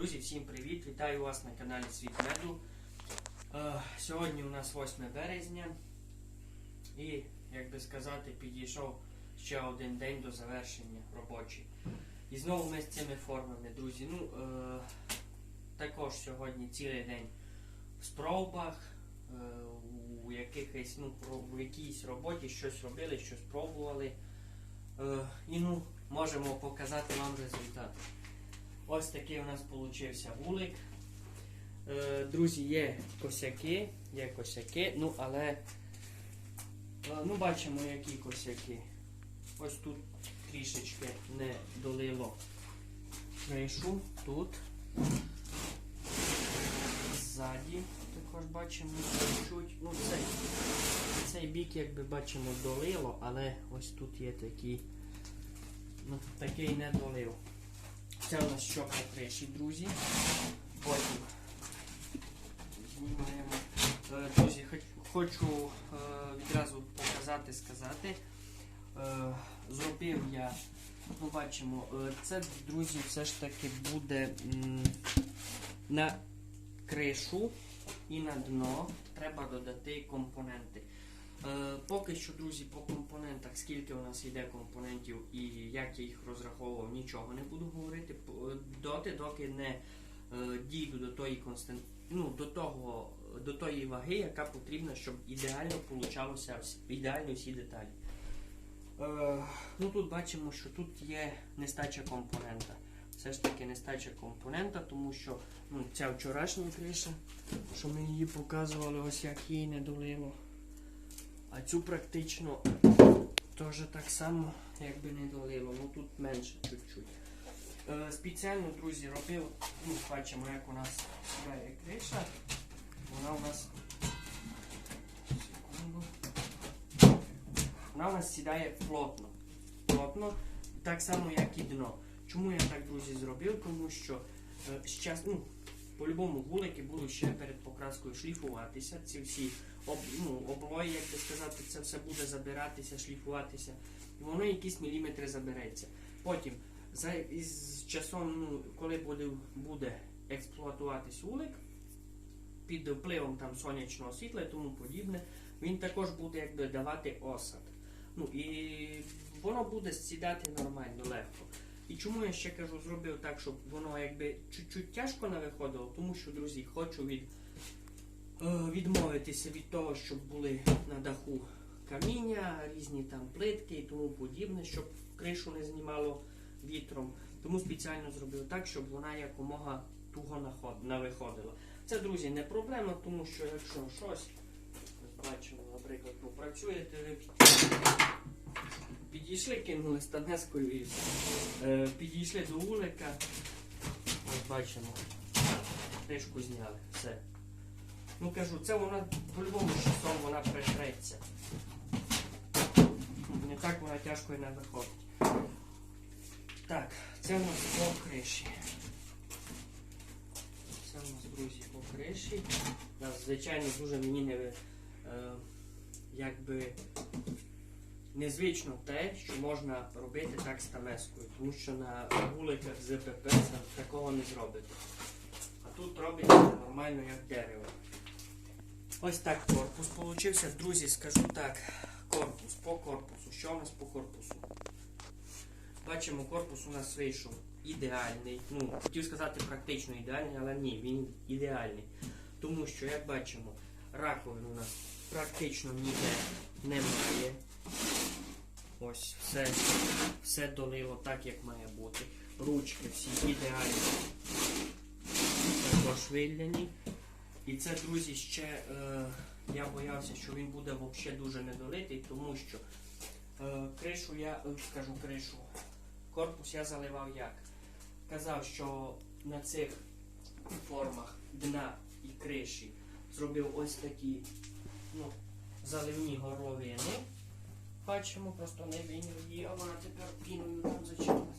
Друзі, всім привіт! Вітаю вас на каналі Світ Меду. Е, сьогодні у нас 8 березня і, як би сказати, підійшов ще один день до завершення робочий. І знову ми з цими формами, друзі. Ну, е, також сьогодні цілий день в спробах, е, у якихось, ну, в якійсь роботі щось робили, щось пробували. І ну, можемо показати вам результат. Ось такий у нас получився вулик. Е, друзі, є косяки, є косяки, ну але е, ну, бачимо, які косяки. Ось тут трішечки не долило кришу, тут. Ззаді також бачимо чуть-чуть. Ну, цей, цей бік, якби бачимо, долило, але ось тут є такий, ну, такий не долив. Це у нас що по криші, друзі. Потім знімаємо. Е, Друзі, хочу е, відразу показати, сказати. Е, Зробив я, ну бачимо, це, друзі, все ж таки буде на кришу і на дно треба додати компоненти. Е, Поки що, друзі, по компонентах, скільки у нас йде компонентів і як я їх розраховував, нічого не буду говорити. Е, Доти, доки не е, дійду до тої констан... ну, до того, до тої ваги, яка потрібна, щоб ідеально получалося ідеально всі деталі. Ну тут бачимо, що тут є нестача компонента. Все ж таки нестача компонента, тому що ну, ця вчорашня криша, що ми її показували, ось як її не долило. А цю практично теж так само, якби не долило, ну тут менше чуть-чуть. Е, спеціально, друзі, робив, ну, бачимо, як у нас сідає криша. Вона у нас. Секунду. Вона у нас сідає плотно. Плотно, так само, як і дно. Чому я так, друзі, зробив? Тому що е, щас, ну, по-любому вулики будуть ще перед покраскою шліфуватися. Ці всі об, ну, облої, як би сказати, це все буде забиратися, шліфуватися. І воно якісь міліметри забереться. Потім, за, із часом, ну, коли буде, буде експлуатуватись вулик, під впливом там сонячного світла і тому подібне, він також буде якби давати осад. Ну і воно буде сідати нормально, легко. І чому я ще кажу, зробив так, щоб воно якби чуть-чуть тяжко не виходило, тому що, друзі, хочу від, е, відмовитися від того, щоб були на даху каміння, різні там плитки і тому подібне, щоб кришу не знімало вітром. Тому спеціально зробив так, щоб вона якомога туго наход- не виходила. Це, друзі, не проблема, тому що якщо щось, бачимо, наприклад, ну, працюєте, ви підійшли, кинули станескою і. Е, підійшли до вулика, ось бачимо, кришку зняли, все. Ну кажу, це вона по-любому часом вона притреться. Не так вона тяжко і не виходить. Так, це у нас по криші. Це у нас, друзі, по криші. Нас, звичайно, дуже мені не е, якби незвично те, що можна робити так з тамескою, тому що на вуликах ЗПП такого не зробите. А тут робиться нормально як дерево. Ось так корпус получився. Друзі, скажу так, корпус по корпусу. Що у нас по корпусу? Бачимо, корпус у нас вийшов ідеальний. Ну, хотів сказати практично ідеальний, але ні, він ідеальний. Тому що, як бачимо, раковин у нас практично ніде немає. Ось все, все долило так, як має бути. Ручки всі ідеальні. Також виляні. І це, друзі, ще е, я боявся, що він буде взагалі дуже недолитий, тому що е, кришу я, е, скажу кришу, корпус я заливав як? Казав, що на цих формах дна і криші зробив ось такі ну, заливні горовини. Бачимо, просто не вийняв її, а вона тепер піною там зачинилась.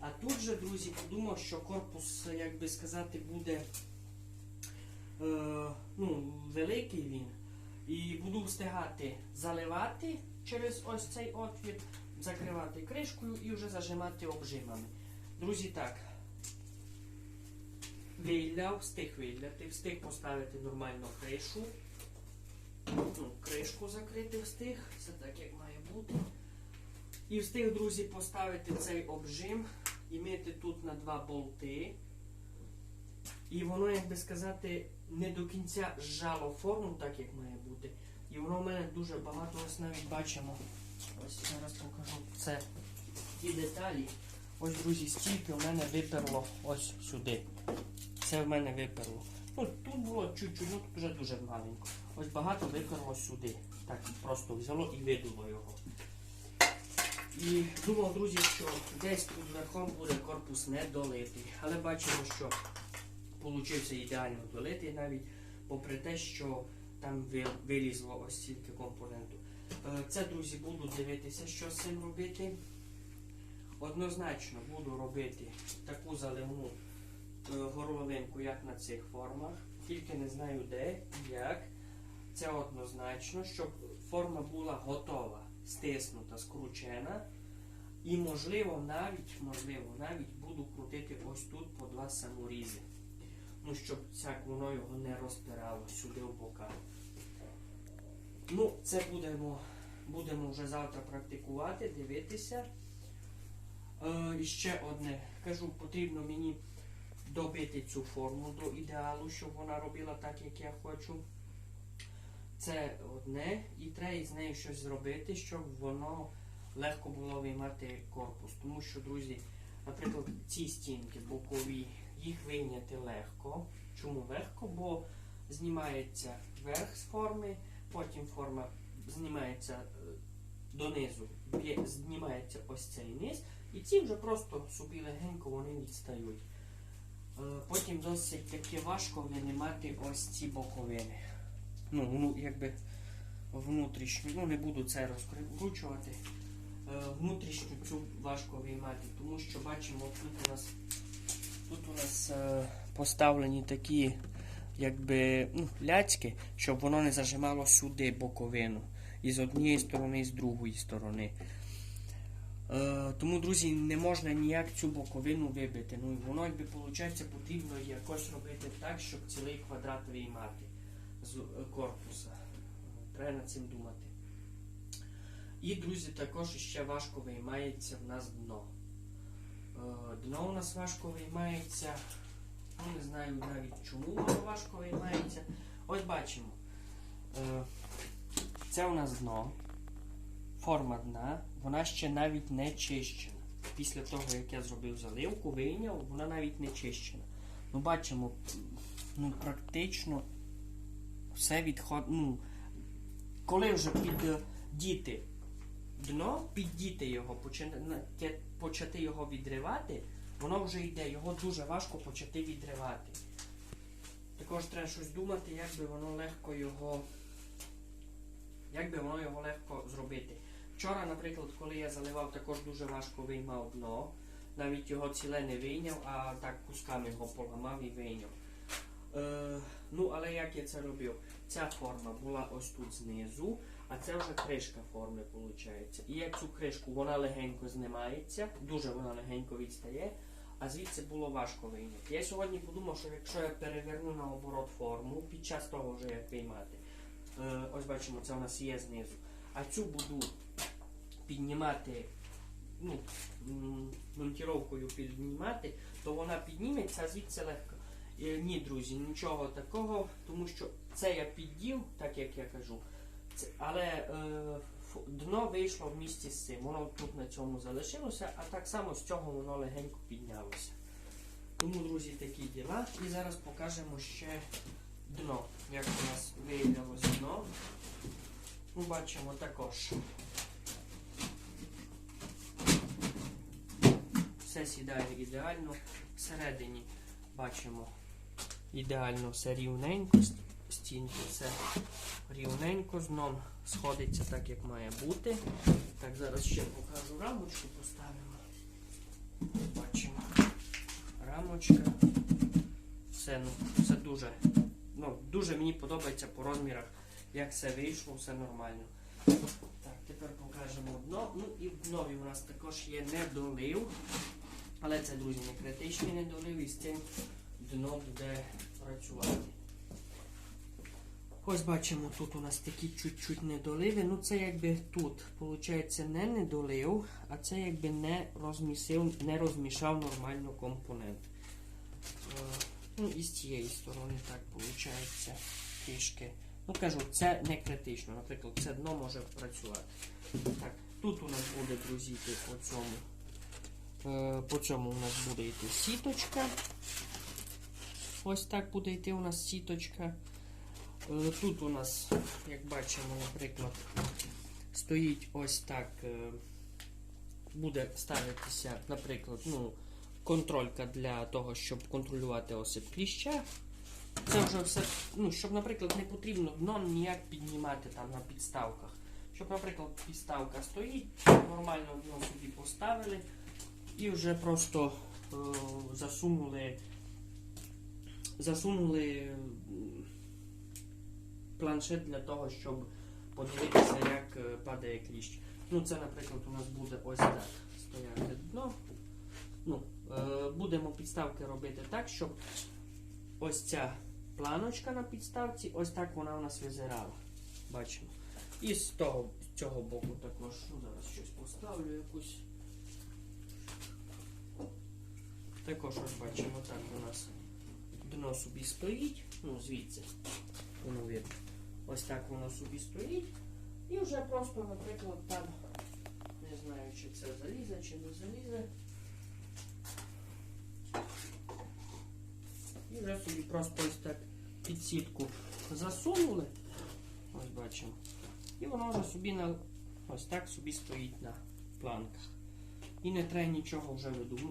А тут же, друзі, подумав, що корпус, як би сказати, буде е, ну, великий він. І буду встигати заливати через ось цей отвір, закривати кришкою і вже зажимати обжимами. Друзі, так. виляв, встиг виляти, встиг поставити нормально кришу. Ну, кришку закрити встиг, все так як має бути. І встиг, друзі, поставити цей обжим і мити тут на два болти. І воно, як би сказати, не до кінця зжало форму, так як має бути. І воно в мене дуже багато, ось навіть бачимо. Ось зараз покажу це ті деталі. Ось, друзі, стільки в мене виперло ось сюди. Це в мене виперло. Ну, тут було чуть-чуть, ну тут вже дуже маленько. Ось багато виперло сюди. Так просто взяло і видуло його. І думав, друзі, що десь тут верхом буде корпус не долитий. Але бачимо, що получився ідеально долитий навіть попри те, що там вилізло ось стільки компоненту. Е, Це, друзі, буду дивитися, що з цим робити. Однозначно буду робити таку заливну е, горловинку, як на цих формах. Тільки не знаю де як. Це однозначно, щоб форма була готова, стиснута, скручена. І можливо навіть, можливо, навіть буду крутити ось тут по два саморізи. Ну, щоб цяк воно його не розпирало сюди в бока. Ну, це будемо, будемо вже завтра практикувати, дивитися. Е, і ще одне. Кажу, потрібно мені добити цю форму до ідеалу, щоб вона робила так, як я хочу. Це одне. І треба із нею щось зробити, щоб воно легко було виймати корпус. Тому що, друзі, наприклад, ці стінки бокові, їх вийняти легко. Чому легко? Бо знімається верх з форми, потім форма знімається е, донизу, знімається ось цей низ, і ці вже просто собі легенько вони відстають. Е, Потім досить таки важко винімати ось ці боковини. Ну, ну якби внутрішню, ну не буду це розкручувати. Е, Внутрішню цю важко виймати, тому що бачимо, тут у нас, тут у нас е, поставлені такі якби ну, ляцьки, щоб воно не зажимало сюди боковину. І з однієї сторони, і з другої сторони. Е, тому, друзі, не можна ніяк цю боковину вибити. Ну і воно, якби виходить, потрібно якось робити так, щоб цілий квадрат виймати з е, корпуса. Треба над цим думати. І, друзі, також ще важко виймається в нас дно. Е, Дно у нас важко виймається. Ну, не знаю навіть чому воно важко виймається. Ось бачимо. Е, Це у нас дно. Форма дна, вона ще навіть не чищена. Після того, як я зробив заливку, вийняв, вона навіть не чищена. Ну, бачимо, ну, практично все відходить. Ну, коли вже піддіти дно, піддіти його, почати його відривати, воно вже йде, його дуже важко почати відривати. Також треба щось думати, як би воно легко його. Як би воно його легко зробити. Вчора, наприклад, коли я заливав, також дуже важко виймав дно. Навіть його ціле не вийняв, а так кусками його поламав і вийняв. Е, ну, але як я це робив? Ця форма була ось тут знизу, а це вже кришка форми виходить. І як цю кришку вона легенько знімається, дуже вона легенько відстає, а звідси було важко вийняти. Я сьогодні подумав, що якщо я переверну на оборот форму під час того вже як виймати, е, ось бачимо, це у нас є знизу. А цю буду піднімати, ну, монтіровкою піднімати, то вона підніметься, а звідси легко. Е, Ні, друзі, нічого такого, тому що це я піддів, так як я кажу. Це, але е, дно вийшло в місті з цим. Воно тут на цьому залишилося, а так само з цього воно легенько піднялося. Тому, друзі, такі діла. І зараз покажемо ще дно. Як у нас виявилось дно. Ну, бачимо також. Все сідає ідеально. Всередині бачимо ідеально все рівненько. Стінки все рівненько, з сходиться так, як має бути. Так, зараз ще покажу рамочку, поставимо. Бачимо. Рамочка. Все, ну, все дуже, ну, дуже мені подобається по розмірах, як все вийшло, все нормально. Так, тепер покажемо дно. Ну і в днові у нас також є недолив. Але це, друзі, не критичний недолив, і з цим дно буде працювати. Ось бачимо, тут у нас такі чуть-чуть недоливи. Ну це якби тут, виходить, не недолив, а це якби не розмісив, не розмішав нормально компонент. Е, Ну і з цієї сторони так виходить трішки. Ну кажу, це не критично. Наприклад, це дно може працювати. Так, тут у нас буде, друзі, по цьому. Е, По цьому у нас буде йти сіточка. Ось так буде йти у нас сіточка. Е, Тут у нас, як бачимо, наприклад, стоїть ось так. е, Буде ставитися, наприклад, ну, контролька для того, щоб контролювати осип кліща. Це вже все, ну, щоб, наприклад, не потрібно дно ніяк піднімати там на підставках. Щоб, наприклад, підставка стоїть, нормально дно собі поставили і вже просто е, засунули, засунули планшет для того, щоб подивитися, як е, падає кліщ. Ну, це, наприклад, у нас буде ось так стояти дно. Ну, е, будемо підставки робити так, щоб ось ця планочка на підставці, ось так вона у нас визирала. Бачимо. І з того, цього боку також. Ну, зараз щось поставлю якусь. Також ось бачимо, так у нас дно собі стоїть. Ну, звідси. Воно видно. Ось так воно собі стоїть. І вже просто, наприклад, там, не знаю, чи це залізе, чи не залізе. І вже собі просто ось так під сітку засунули. Ось бачимо. І воно вже собі на ось так собі стоїть на планках. І не треба нічого вже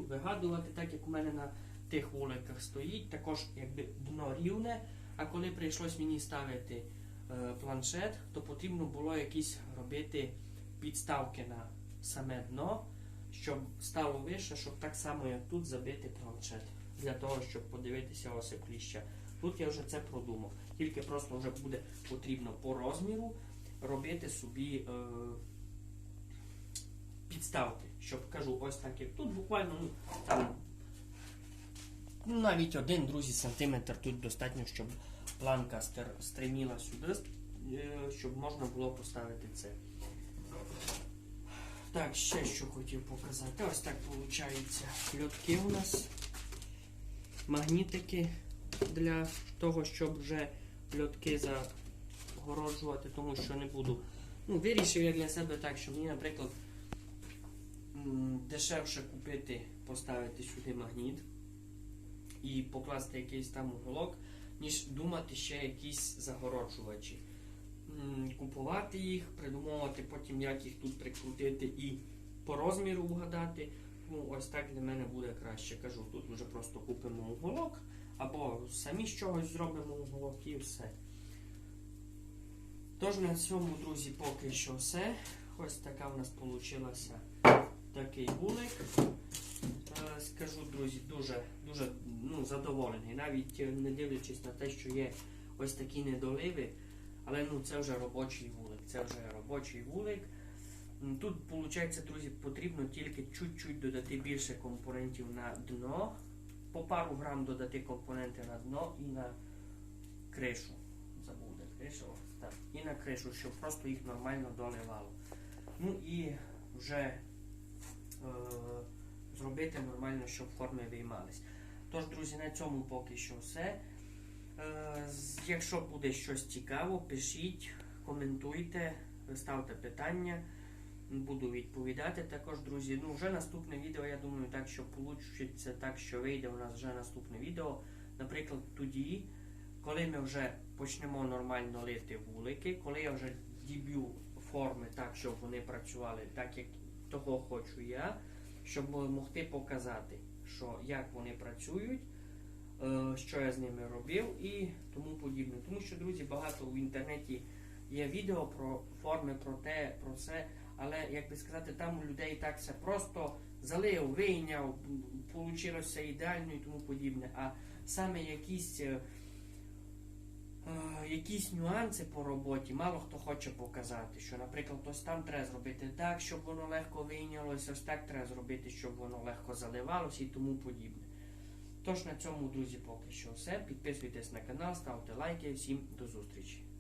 вигадувати, так як у мене на тих вуликах стоїть. Також якби дно рівне. А коли прийшлось мені ставити е, планшет, то потрібно було якісь робити підставки на саме дно, щоб стало вище, щоб так само, як тут, забити планшет. Для того, щоб подивитися осип кліща. Тут я вже це продумав. Tільки просто вже буде потрібно по розміру робити собі е, підставки. Щоб кажу, ось так як тут буквально ну, там навіть один, друзі, сантиметр тут достатньо, щоб планка стриміла сюди, е, щоб можна було поставити це. Так, ще що хотів показати. Ось так виходить льотки у нас. Магнітики для того, щоб вже льотки загороджувати, тому що не буду. Ну, вирішив я для себе так, що мені, наприклад, дешевше купити, поставити сюди магніт і покласти якийсь там уголок, ніж думати ще якісь загороджувачі. Купувати їх, придумовувати потім, як їх тут прикрутити і по розміру вгадати. Ну, ось так для мене буде краще. Кажу, тут вже просто купимо уголок, або самі з чогось зробимо уголок і все. Тож на цьому, друзі, поки що все. Ось така в нас вийшла такий вулик. Е, Скажу, друзі, дуже, дуже ну, задоволений. Навіть е, не дивлячись на те, що є ось такі недоливи. Але ну, це вже робочий вулик. Це вже робочий вулик. Тут, виходить, друзі, потрібно тільки чуть-чуть додати більше компонентів на дно. По пару грам додати компоненти на дно і на кришу. Забув, де криша. О, Так. І на кришу, щоб просто їх нормально доливало. Ну і вже зробити нормально, щоб форми виймались. Тож, друзі, на цьому поки що все. Е, Якщо буде щось цікаво, пишіть, коментуйте, ставте питання. Буду відповідати також, друзі. Ну, вже наступне відео, я думаю, так, що вийде так, що вийде у нас вже наступне відео. Наприклад, тоді, коли ми вже почнемо нормально лити вулики, коли я вже діб'ю форми так, щоб вони працювали так, як того хочу я, щоб могти показати, що як вони працюють, е, що я з ними робив і тому подібне. Тому що, друзі, багато в інтернеті є відео про форми, про те, про це. Але, як би сказати, там у людей так все просто залив, вийняв, вийшло ідеально і тому подібне. А саме якісь, е, якісь нюанси по роботі мало хто хоче показати. Що, наприклад, ось там треба зробити так, щоб воно легко вийнялося, ось так треба зробити, щоб воно легко заливалося і тому подібне. Тож на цьому, друзі, поки що все. Підписуйтесь на канал, ставте лайки. Всім до зустрічі!